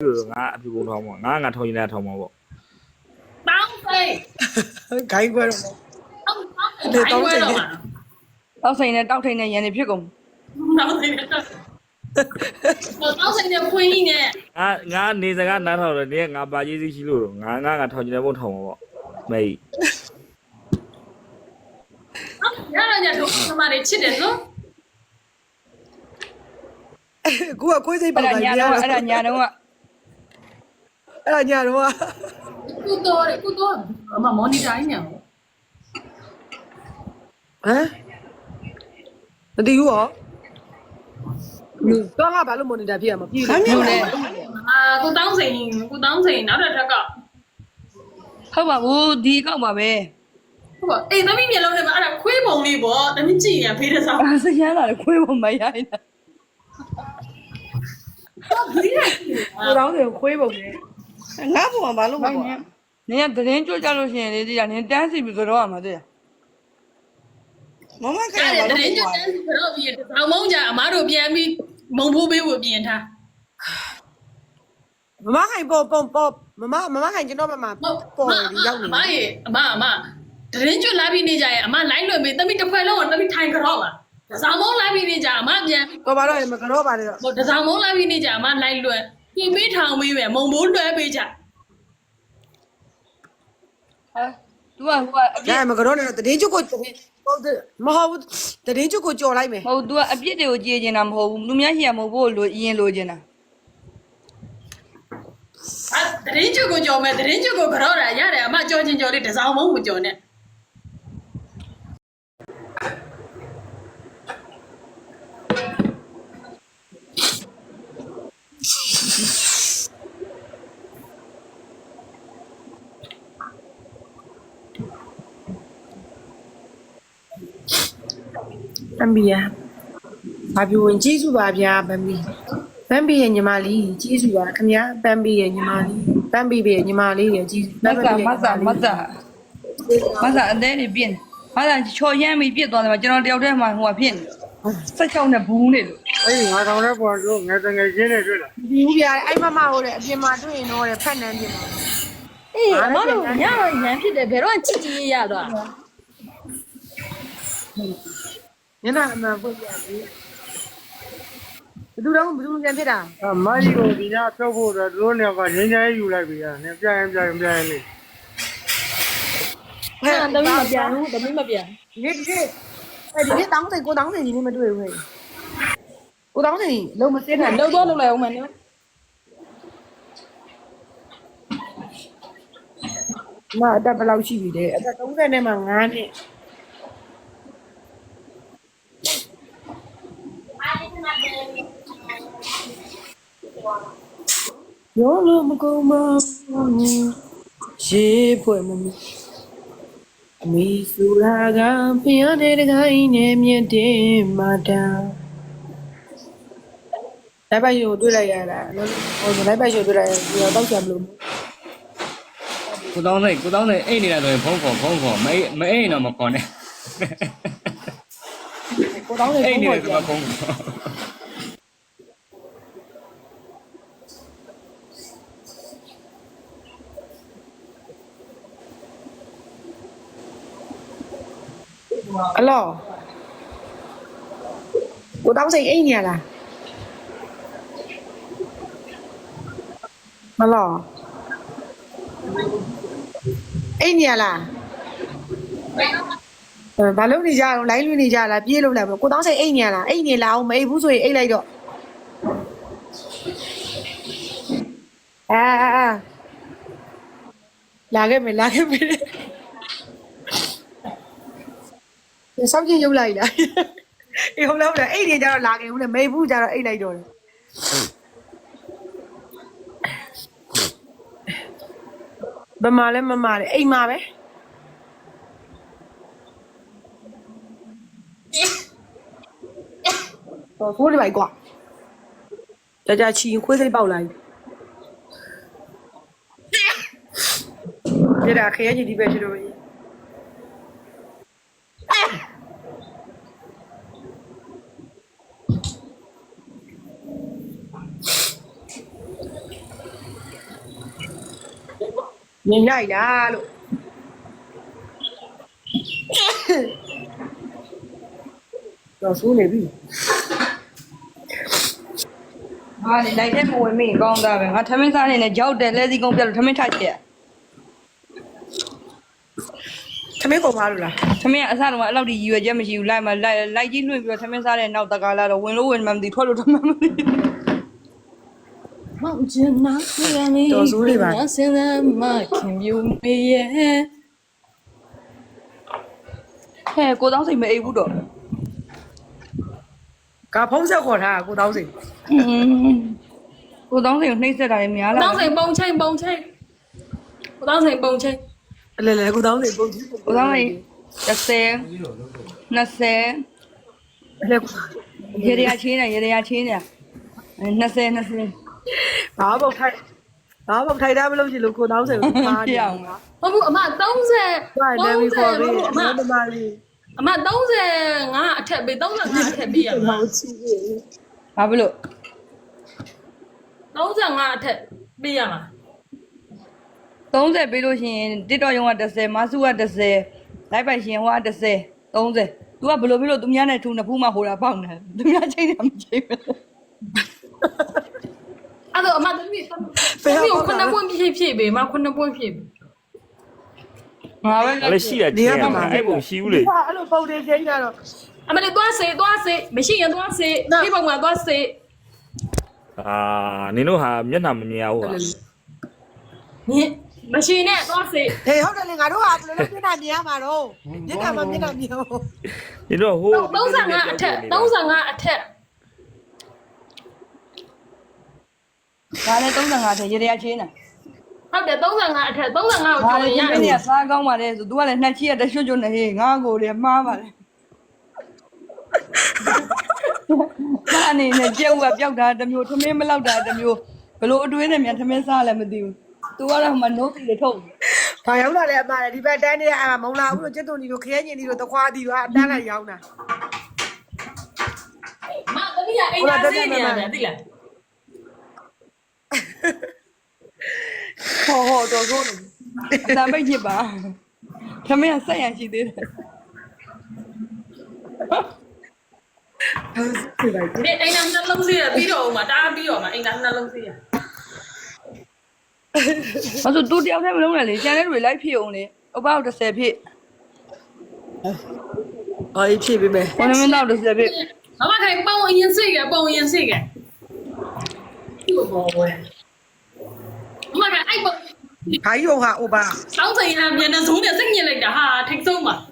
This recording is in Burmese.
လို့ငါအပြူကုန်ထောင်းပေါ့ငါငါထောင်းရင်လည်းထောင်းမှာပေါ့တောင်းစိတ်ဂိုင်းခွဲတော့တောင်းတောင်းစိတ်တော့မှာတောက်ဆိုင်နဲ့တောက်ထိန်နဲ့ရန်နေဖြစ်ကုန်တောင်းစိတ်တော့တောင်းစိတ်နဲ့ဖွင့်နေငါငါနေစကားနားထောင်တယ်နေငါပါကြီးစီရှိလို့ငါငါငါထောင်းရင်လည်းဘုံထောင်းမှာပေါ့မေရရညတော့ဆမတွေချစ်တယ်နော်ကိုကခွေးစိတ်ပေါအဲ့က်ဒါတာညာတော့အဲ့ဒါညာတော့က အဲ့ဒါညာတော့ကုတော်ကုတော်အမမော်နီတာညံဟမ်မတည်ဘူးဟောတော့ငါဘာလို့မော်နီတာဖြစ်ရမှာပြည်လို့မြို့လေအာကိုတောင်းစိတ်ကိုတောင်းစိတ်နောက်တစ်ထက်ကဟုတ်ပါဘူးဒီကောက်ပါပဲဟုတ်ပါအေးသမီးမျက်လုံးထဲမှာအဲ့ဒါခွေးပုံလေးပေါ့သမီးကြည့်ရဖေးတဲ့ဆောင်အာစရမ်းလာခွေးပုံမရိုင်းတာဒီလိုက်ကိုတောင်းတယ်ခွေးပုံနဲ့ ငါပုံမှာဘာလို့မဘာပေါ့ညာနင်ကသတင်းကြွကြလို့ရှိရင်လေဒီကနင်တန်းစီပြီးကြောရမှာတဲ့မမခိုအဲ့င်ဒါဘာတလို့ရင်ကျွတ်တန်းစီတော့ပြီးတောင်မုံကြအမားတို့ပြန်ပြီးမုံဖိုးပေးဖို့ပြင်ထားမမခိုင်ပေါ်ပေါ်ပေါ်မမမမခိုင်ကျွန်တော်မမပေါ်ဒီရောက်နေအမရေအမအမတရင်ကျွတ်လာပြီးနေကြရင်အမလိုင်းလွှင့်ပြီးသမီးတစ်ဖွဲ့လုံးကသမီးထိုင်ကြော့ပါဒဇောင်မုံလာပြီးနေကြအမပြန်တော့ဘာလို့မကတော့ပါလေတော့ဟိုဒဇောင်မုံလာပြီးနေကြအမလိုင်းလွှင့်ပြင်ပေးထောင်ပေးမယ်မုံဖိုးလွှဲပေးကြ ဟာ तू ကဟိုကအပြညစ်မကတော့နဲ့တည်င်းချုပ်ကိုဟုတ်တယ်မဟုတ်ဘူးတည်င်းချုပ်ကိုကြော်လိုက်မယ်မဟုတ် तू ကအပြစ်တွေကိုကြည်ကျင်တာမဟုတ်ဘူးလူများရှိရမဟုတ်ဘူးလို့အရင်လိုချင်တာအဲတရင်ကျွတ်ကိုကြော်မယ်တရင်ကျွတ်ကိုကြော့တာရတယ်အမကြော်ချင်းကြော်လေးဒဇောင်မုံကိုကြော်နဲ့ ဘမ်ဘီယာဘာပြောဝင်ကျေးဇူးပါဗျာဘမ်ဘီဘမ်ဘီရဲ့ညီမလေးကျေးဇူးပါခင်ဗျာဘမ်ဘီရဲ့ညီမလေးဘမ်ဘီရဲ့ညီမလေးရဲ့ကျေးဇူးမဆာမဆာမဆာမဆာအသေးတွေပြင်းမဆာချော်ရမ်းပြီးပြစ်သွားတယ်မှာကျွန်တော်တယောက်တည်းမှဟိုကဖြစ်နေဆက်ချောင်းနဲ့ဘူးနေလို့အေးငါတောင်တဲ့ပေါ်တော့ငါတငယ်ချင်းတွေတွေ့လားဒီဦးပြအဲ့မမဟုတ်တယ်အပြင်မှာတွေ့ရင်တော့ဖက်နန်းပြင်မှာအေးအမတို့ညတော့ရမ်းဖြစ်တယ်ဘယ်တော့ချစ်ကြည်ရရသွား ညနာအမှန်ပုတ်ပြပြီဘယ်သူတော့ဘယ်သူပြန်ဖြစ်တာအမကြီးကိုဒီညဖြုတ်ဖို့တော့တို့နှစ်ယောက်ကငင်းငယ်ယူလိုက်ပြီอ่ะနင်ပြရင်ပြရင်ပြရင်လေးဟမ်တမီးမပြန်ဘူးတမီးမပြန်ဒီနေ့ဒီနေ့အဲ့ဒီနေ့တောင်းစိန်ကိုတောင်းစိန်ဒီနေ့မတွေ့ဘူးဟဲ့ကိုတောင်းစိန်လုံးမစင်းနဲ့လှုပ်တော့လှုပ်လိုက်အောင်မယ်နော်မအသက်ဘယ်လောက်ရှိပြီလဲအသက်30နဲ့မှ9နှစ် ရောလို့မကုန်မရေဖွဲ့မမီအမီစူရာကဖျားတဲ့တကိုင်းနဲ့မြင့်တင်မာတာလိုက်ပါရှင်ကိုတွေ့လိုက်ရတာနော်ဟိုလိုက်ပါရှင်တွေ့လိုက်ရဒီတော့တောက်ချင်မလို့ကိုတောင်းစိတ်ကိုတောင်းစိတ်အိတ်နေတာဆိုရင်ဖုန်းခေါ်ဖုန်းခေါ်မအိတ်မအိတ်တော့မခေါ်နဲ့ ကိုတောင်းနေအိတ်ဖုနေန်းတယ်ပေါ်ဆိုမှဖုန်းခေါ်အလောကိုတော ဘာလို့နေကြအောင်လိုင်းလွှင့်နေကြလားပြေးလို့လားကိုတောင်းစိတ်အိမ်နေရလားအိမ်နေလားအောင်မအိမ်ဘူးဆိုရင်အိမ်လိုက်တော့အာအာအာလာခဲ့မယ်လာခဲ့မယ်စောင့်ကြည့်ရုပ်လိုက်လားအေးဟုတ်လားဟုတ်လားအိမ်နေကြတော့လာခဲ့ဘူးလေမေဘူးကြတော့အိမ်လိုက်တော့တယ်ဘယ်မှာလဲမမလဲအိမ်မှာပဲ တော့ဖိုးလေးပိုက်ကွာကြာကြာချီရင်ခွေးစိတ်ပေါက်လာပြီကြတာခရကြီးဒီပဲရှိတော့ပြီမြင်လိုက်တာလို့တော့ဆိုးနေပြီ ဟာလေလိုက်တဲ့မဝင်မိကောင်းသားပဲငါထမင်းစားနေနဲ့ကြောက်တယ်လဲစီကုန်းပြတ်လို့ထမင်းထချက်သမင်းကုန်ပါလို့လားထမင်းကအစားတော့အဲ့လောက်ဒီရည်ရွယ်ချက်မရှိဘူးလိုက်မလိုက်လိုက်ကြီးလွှင့်ပြီးတော့ထမင်းစားတဲ့နောက်တကားလာတော့ဝင်လို့ဝင်မှမသိထွက်လို့ထမင်းမသိမောင်ကျင်နာခွေရနေစင်စမ်းမခင်ပြူမေရဲ့ဟဲ့ကိုတောင်းစိတ်မအိပ်ဘူးတော့ ကဖုံးဆက်ခေါ်ထားကိုတောင်းစိကိုတောင်းစိတ်ကိုနှိမ့်ဆက်တာလည်းများလားတောင်းစိန်ပုံချိန်ပုံချိန်တောင်းစိန်ပုံချိန်အလဲလဲကိုတောင်းစိပုံကြီးကိုတောင်းစိတ်30 20အလဲကိုရေရချင်းနေရေရချင်းနေ20 20ဘာဘုတ်ထိုက်ဘာဘုတ်ထိုက်တာမလို့ရှိလို့ကိုတောင်းစိကိုပါနေပြအောင်ပါဟုတ်ဘူးအမ30ဘာလဲမီခေါ်ပြီးအမအမမလေး အမ35အထက်ပေး35အထက်ပေးရမှာဘာဖြစ်လို့35အထက်ပေးရမှာ30ပေးလို့ရှိရင်တစ်တော်ရုံက30မဆုက30လိုက်ပိုက်ရှင်ဟိုက30 30 तू ကဘလို့ဖြစ်လို့သူများနဲ့ထူနှစ်ဖူးမှဟိုတာပေါက်နေသူများချိန်တယ်မချိန်ဘူးအဲ့တော့အမသမီးသမီးကိုခုနှစ်ပွင့်ဖြည့်ဖြည့်ပေးမခုနှစ်ပွင့်ဖြည့်ပေး ငါပဲအဲ့လေရှိတယ်တင်အဲ့ပုံရှိဘူးလေဟာအဲ့လိုပုံတွေချင်းကြတော့အမလေးသွားစေသွားစေမရှိရင်သွားစေဒီပုံကသွားစေအာနင်တို့ဟာမျက်နှာမမြင်ရဘူးဟာညမရှိနဲ့သွားစေဟေးဟုတ်တယ်လေငါတို့ဟာဘယ်လိုလဲမျက်နှာမြင်ရမှာတော့မျက်နှာမမျက်နှာမြင်ဘူးနင်တို့ဟိုး35အထက်35အထက်ဒါလည်း35ထက်ရေရချင်းနေ ဟုတ်တယ်35အထက်35ကိုငါကျော်လည်းရဒီရနေ့ကစားကောင်းပါလေဆို तू ကလည်းနှစ်ချီရတရွှွတ်ချွတ်နေဟေးငါကိုလည်းမှားပါလေဒါအနေနဲ့ကြက်ဥကပျောက်တာတစ်မျိုးထမင်းမလောက်တာတစ်မျိုးဘလို့အတွင်းနဲ့မြန်ထမင်းစားလည်းမသိဘူး तू ကတော့မှနိုးပြီလေထုတ်ဘာရောက်လာလဲအမလည်းဒီဘက်တန်းနေတဲ့အမမုံလာဘူးလို့ကျက်တုန်ကြီးတို့ခရဲညင်ကြီးတို့တခွားတီတို့ဟာအတန်းလိုက်ရောက်တာမသမီးကအိမ်သားစေးနေရတယ်သိလား ဟောဟောတော်ဆိုးနေအသာပိတ်ချစ်ပါထမင်းကဆက်ရရှိသေးတယ်ဒီအိမ်သားနှလုံးစေးရပြီးတော့မှတားပြီးတော့မှအိမ်သားနှလုံးစေးရ။ဘာလို့တူတယောက်တည်းမလုံးနဲ့လေကျန်တဲ့တွေလိုက်ဖြစ်အောင်လေ။အပောက်30ဖြစ်ဟောဒီဖြည့်ပေးမယ်။ဘုံမင်းတော့30ဖြစ်မမခိုင်ပုံရင်စေးကပုံရင်စေးကဒီဘောဝဲမမကအဲ့ပုံ။ ခိုင်းရုံဟာအိုဘာစောင်းစိန်ဟာမျက်နှာစုံးနဲ့စိတ်ညစ်လိုက်တာဟာထိတ်ဆုံးပါ။